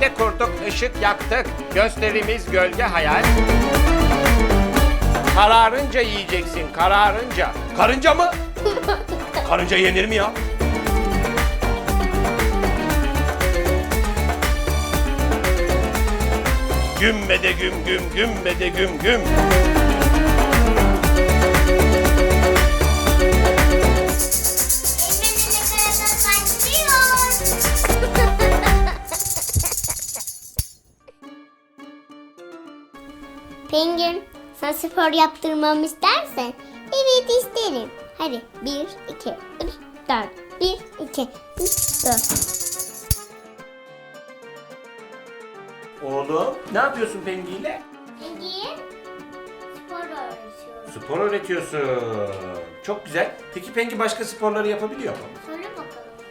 birlikte kurduk, ışık yaktık. Gösterimiz gölge hayal. Kararınca yiyeceksin, kararınca. Karınca mı? Karınca yenir mi ya? Gümme de güm güm, gümme de güm güm. Pengin, sana spor yaptırmamı istersen evet isterim. Hadi bir, iki, üç, dört. Bir, iki, üç, dört. Oğlum, ne yapıyorsun pengiyle? Pengin, spor öğretiyorum. Spor öğretiyorsun. Çok güzel. Peki Pengi başka sporları yapabiliyor mu? Söyle bakalım.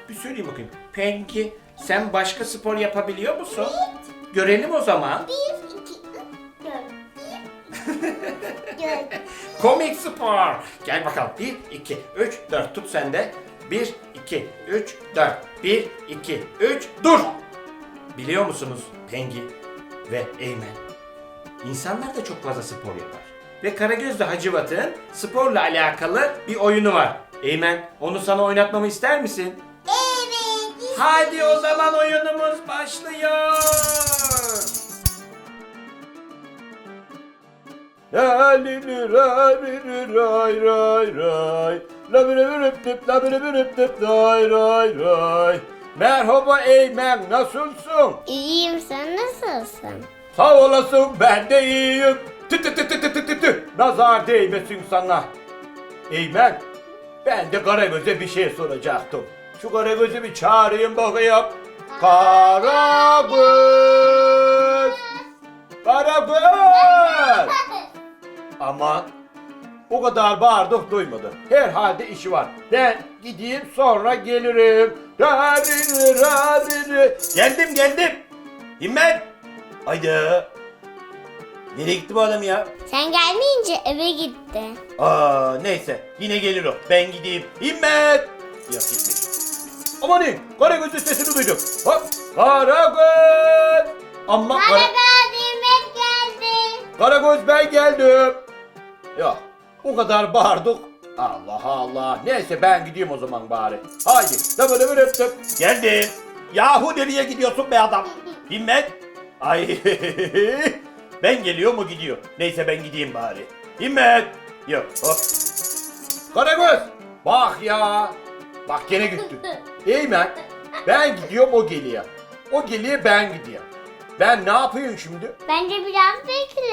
Bir söyleyeyim bakayım. Pengi, sen başka spor yapabiliyor musun? Görelim o zaman. Bir. Dört. Komik spor. Gel bakalım. 1, 2, 3, 4. Tut sen de. 1, 2, 3, 4. 1, 2, 3, dur. Biliyor musunuz Pengi ve Eymen? İnsanlar da çok fazla spor yapar. Ve Karagöz'le Hacivat'ın sporla alakalı bir oyunu var. Eymen, onu sana oynatmamı ister misin? Evet. Hadi o zaman oyunumuz başlıyor. Li li ra li li ray ray ray. La bi bi rip dip, ray ray ray. Merhaba Eymen, nasılsın? İyiyim sen nasılsın? Sağ olasın, ben de iyiyim. Tü tü tü tü tü tü tü tü. Nazar değmesin sana. Eymen, ben de Karagöz'e bir şey soracaktım. Şu Karagöz'ü bir çağırayım bakayım. Karagöz! Karagöz! Aman, o kadar bağırdık duymadı. Herhalde işi var. Ben gideyim sonra gelirim. Rabiri rabiri. Geldim geldim. Himmet. Haydi. Nereye gitti bu adam ya? Sen gelmeyince eve gitti. Aa neyse yine gelir o. Ben gideyim. Himmet. Yok gitmiş. Aman iyi. Karagöz'ün sesini duydum. Hop. Karagöz. Kara... Karagöz geldi. Karagöz ben geldim. Yok. O kadar bağırdık. Allah Allah. Neyse ben gideyim o zaman bari. Haydi. Tıp tıp tıp tıp. Geldim. Yahu nereye gidiyorsun be adam? Himmet. Ay. ben geliyor mu gidiyor. Neyse ben gideyim bari. Himmet. Yok hop. Karagöz. Bak ya. Bak gene gitti. Eymen. Ben gidiyorum o geliyor. O geliyor ben gidiyorum. Ben ne yapayım şimdi? Bence biraz bekle.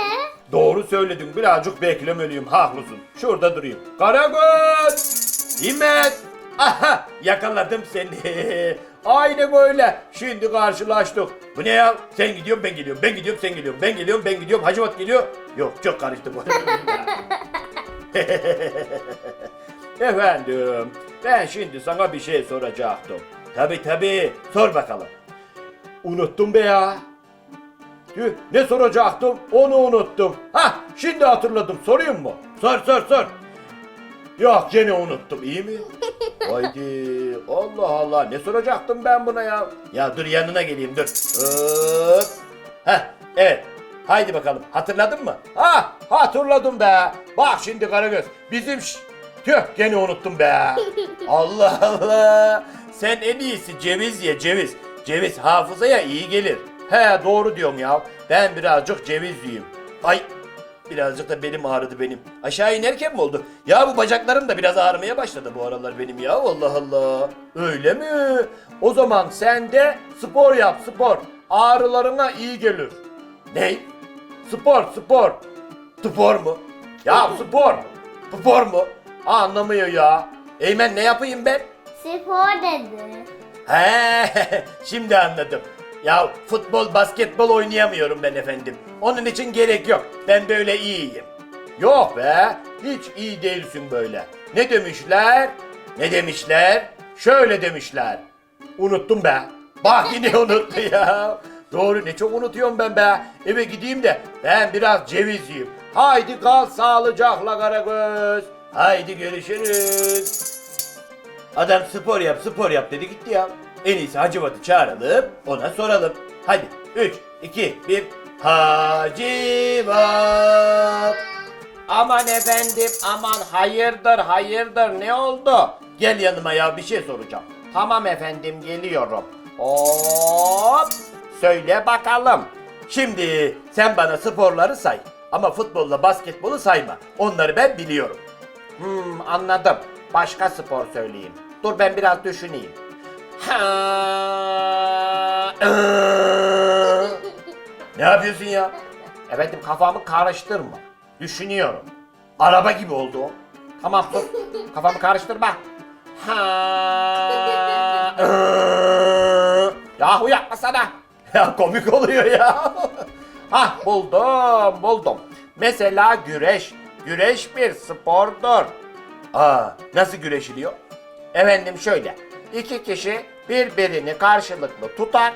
Doğru söyledin. Birazcık beklemeliyim. Haklısın. Şurada durayım. Karagöz! Himmet! Aha! Yakaladım seni. Aynen böyle. Şimdi karşılaştık. Bu ne ya? Sen gidiyorsun ben geliyorum. Ben gidiyorum sen geliyorsun. Ben geliyorum ben gidiyorum. Hacivat geliyor. Yok çok karıştı bu. Efendim. Ben şimdi sana bir şey soracaktım. Tabi tabi. Sor bakalım. Unuttum be ya. Tüh, ne soracaktım onu unuttum. Ha şimdi hatırladım sorayım mı? Sor sor sor. Yok gene unuttum iyi mi? Haydi Allah Allah ne soracaktım ben buna ya? Ya dur yanına geleyim dur. Hop. Heh evet. Haydi bakalım hatırladın mı? Ha hatırladım be. Bak şimdi Karagöz bizim ş- Tüh gene unuttum be. Allah Allah. Sen en iyisi ceviz ye ceviz. Ceviz hafızaya iyi gelir. He doğru diyorum ya. Ben birazcık ceviz yiyeyim. Ay birazcık da belim ağrıdı benim. Aşağı inerken mi oldu? Ya bu bacaklarım da biraz ağrımaya başladı bu aralar benim ya. Allah Allah. Öyle mi? O zaman sen de spor yap spor. Ağrılarına iyi gelir. Ne? Spor spor. Spor mu? Ya spor. Spor mu? Anlamıyor ya. Eymen ne yapayım ben? Spor dedi. He, şimdi anladım. Ya futbol, basketbol oynayamıyorum ben efendim. Onun için gerek yok. Ben böyle iyiyim. Yok be, hiç iyi değilsin böyle. Ne demişler? Ne demişler? Şöyle demişler. Unuttum be. Bak yine unuttu ya. Doğru ne çok unutuyorum ben be. Eve gideyim de ben biraz ceviz yiyeyim. Haydi kal sağlıcakla Karagöz. Haydi görüşürüz. Adam spor yap spor yap dedi gitti ya. En iyisi Hacivat'ı çağıralım, ona soralım. Hadi 3, 2, 1. Hacivat. Aman efendim aman hayırdır hayırdır ne oldu? Gel yanıma ya bir şey soracağım. Tamam efendim geliyorum. Hop söyle bakalım. Şimdi sen bana sporları say. Ama futbolla basketbolu sayma. Onları ben biliyorum. Hmm anladım. Başka spor söyleyeyim. Dur ben biraz düşüneyim. Ha, ıı. Ne yapıyorsun ya? Efendim kafamı karıştırma. Düşünüyorum. Araba gibi oldu o. Tamam dur. Kafamı karıştırma. Ha, ıı. Yahu yapmasana. Ya komik oluyor ya. Hah buldum buldum. Mesela güreş. Güreş bir spordur. Aa, nasıl güreşiliyor? Efendim şöyle. İki kişi birbirini karşılıklı tutar.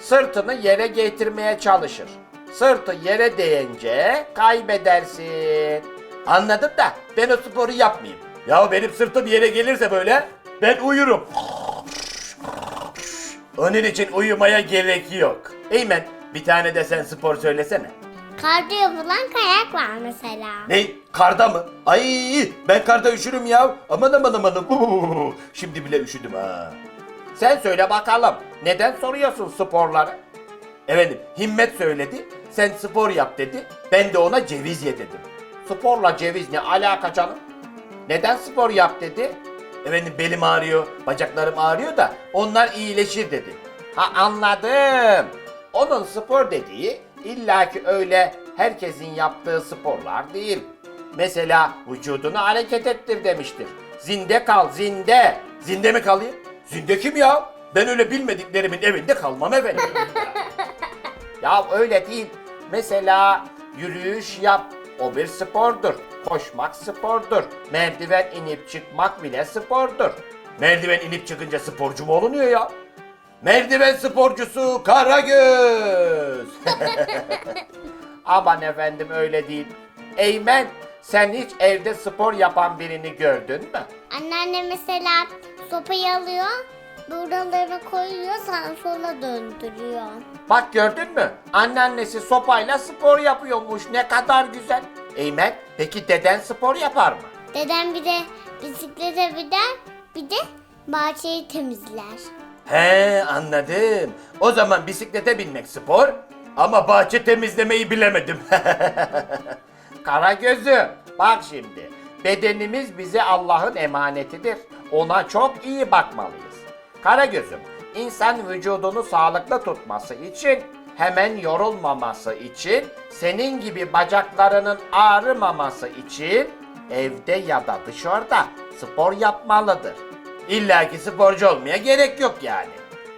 Sırtını yere getirmeye çalışır. Sırtı yere değince kaybedersin. Anladım da ben o sporu yapmayayım. Ya benim sırtım yere gelirse böyle ben uyurum. Onun için uyumaya gerek yok. Eymen bir tane de sen spor söylesene. Karda yapılan kayak var mesela. Ne? Karda mı? Ay ben karda üşürüm ya. Aman aman aman. Şimdi bile üşüdüm ha. Sen söyle bakalım. Neden soruyorsun sporları? Efendim Himmet söyledi. Sen spor yap dedi. Ben de ona ceviz ye dedim. Sporla ceviz ne alaka canım? Neden spor yap dedi? Efendim belim ağrıyor, bacaklarım ağrıyor da onlar iyileşir dedi. Ha anladım. Onun spor dediği illaki öyle herkesin yaptığı sporlar değil. Mesela vücudunu hareket ettir demiştir. Zinde kal zinde. Zinde mi kalayım? Zinde kim ya? Ben öyle bilmediklerimin evinde kalmam efendim. Ya öyle değil. Mesela yürüyüş yap. O bir spordur. Koşmak spordur. Merdiven inip çıkmak bile spordur. Merdiven inip çıkınca sporcu mu olunuyor ya? Merdiven sporcusu Karagöz. Aman efendim öyle değil. Eymen sen hiç evde spor yapan birini gördün mü? Anneanne mesela sopayı alıyor, buralarına koyuyor, sağa sola döndürüyor. Bak gördün mü? Anneannesi sopayla spor yapıyormuş. Ne kadar güzel. Eymen peki deden spor yapar mı? Dedem bir de bisiklete biner, bir de bahçeyi temizler. He anladım. O zaman bisiklete binmek spor ama bahçe temizlemeyi bilemedim. Kara gözü. Bak şimdi. Bedenimiz bize Allah'ın emanetidir. Ona çok iyi bakmalıyız. Kara gözüm. insan vücudunu sağlıklı tutması için hemen yorulmaması için senin gibi bacaklarının ağrımaması için evde ya da dışarıda spor yapmalıdır. İlla ki sporcu olmaya gerek yok yani.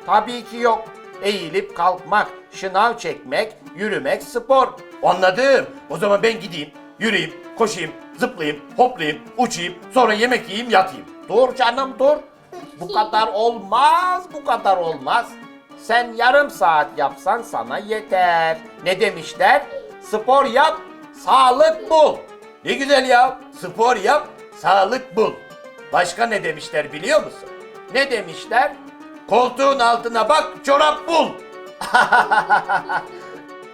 Tabii ki yok. Eğilip kalkmak, şınav çekmek, yürümek spor. Anladım. O zaman ben gideyim, yürüyeyim, koşayım, zıplayayım, hoplayayım, uçayım, sonra yemek yiyeyim, yatayım. Dur canım dur. Bu kadar olmaz, bu kadar olmaz. Sen yarım saat yapsan sana yeter. Ne demişler? Spor yap, sağlık bul. Ne güzel ya. Spor yap, sağlık bul. Başka ne demişler biliyor musun? Ne demişler? Koltuğun altına bak, çorap bul.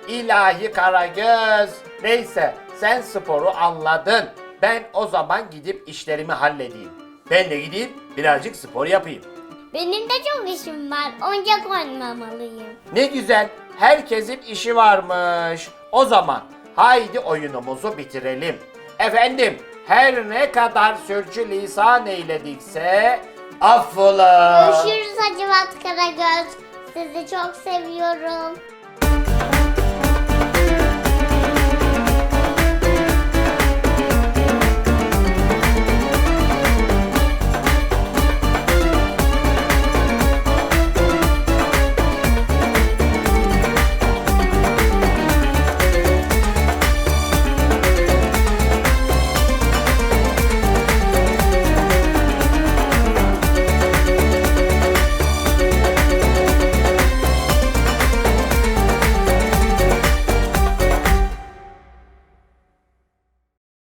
İlahi Karagöz. Neyse sen sporu anladın. Ben o zaman gidip işlerimi halledeyim. Ben de gideyim, birazcık spor yapayım. Benim de çok işim var, oyuncak oynamalıyım. Ne güzel. Herkesin işi varmış. O zaman haydi oyunumuzu bitirelim. Efendim her ne kadar sürçülisan eyledikse Affola. Görüşürüz Hacivat Karagöz. Sizi çok seviyorum.